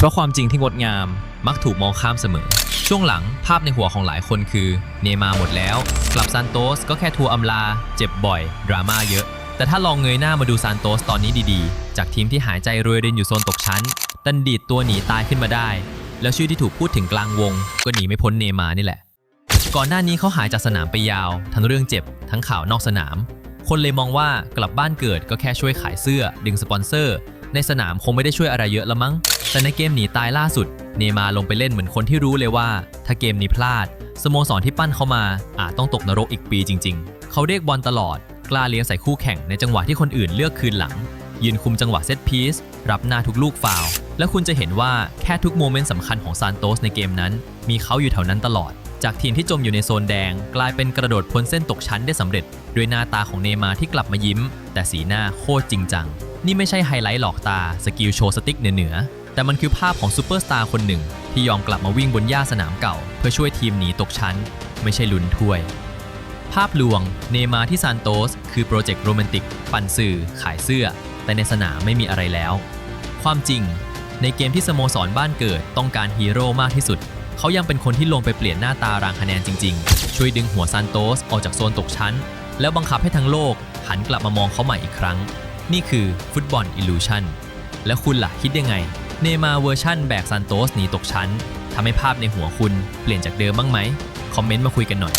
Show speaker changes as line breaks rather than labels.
เพราะความจริงที่งดงามมักถูกมองข้ามเสมอ ช่วงหลังภาพในหัวของหลายคนคือ เนยมาหมดแล้ว กลับซานโตสก็แค่ทัวร์อำลา เจ็บบ่อย ดราม่าเยอะ แต่ถ้าลองเงยหน้ามาดูซานโตสตอนนี้ดีๆ จากทีมที่หายใจรวยรินอยู่โซนตกชั้น ดันดีดตัวหนีตายขึ้นมาได้ แล้วชื่อที่ถูกพูดถึงกลางวง ก็หนีไม่พ้นเนยมานี่แหละ ก่อนหน้านี้เขาหายจากสนามไปยาว ทั้งเรื่องเจ็บ ทั้งข่าวนอกสนาม คนเลยมองว่ากลับบ้านเกิดก็แค่ช่วยขายเสื้อ ดึงสปอนเซอร์ ในสนามคงไม่ได้ช่วยอะไรเยอะละมั้ง แต่ในเกมหนีตายล่าสุด เนมาลงไปเล่นเหมือนคนที่รู้เลยว่า ถ้าเกมนี้พลาด สโมสรที่ปั้นเขามาอาจต้องตกนรกอีกปีจริง ๆ เขาเรียกบอลตลอด กล้าเลี้ยงใส่คู่แข่งในจังหวะที่คนอื่นเลือกคืนหลัง ยืนคุมจังหวะเซตพีซรับหน้าทุกลูกฟาวล์และคุณจะเห็นว่าแค่ทุกโมเมนต์สำคัญของซานโตสในเกมนั้น มีเขาอยู่แถวนั้นตลอด จากทีมที่จมอยู่ในโซนแดง กลายเป็นกระโดดพ้นเส้นตกชั้นได้สำเร็จ ด้วยหน้าตาของเนมาที่กลับมายิ้ม แต่สีหน้าโคตรจริงจัง นี่ไม่ใช่ไฮไลท์หลอกตา สกิลโชว์สติ๊กเหนือ แต่มันคือภาพของซูเปอร์สตาร์คนหนึ่ง ที่ยอมกลับมาวิ่งบนหญ้าสนามเก่า เพื่อช่วยทีมหนีตกชั้น ไม่ใช่ลุ้นถ้วย ภาพลวงเนมาที่ซานโตส คือโปรเจกต์โรแมนติก ปั่นสื่อ ขายเสื้อ แต่ในสนามไม่มีอะไรแล้ว ความจริง ในเกมที่สโมสรบ้านเกิดต้องการฮีโร่มากที่สุด เขายังเป็นคนที่ลงไปเปลี่ยนหน้าตารางคะแนนจริง ๆ ช่วยดึงหัวซานโตสออกจากโซนตกชั้น แล้วบังคับให้ทั้งโลกหันกลับมามองเขาใหม่อีกครั้ง นี่คือฟุตบอลอิลูชันแล้วคุณล่ะคิดยังไง เนมาเวอร์ชั่นแบกซันโตสหนีตกชั้นทำให้ภาพในหัวคุณเปลี่ยนจากเดิมบ้างไหม คอมเมนต์มาคุยกันหน่อย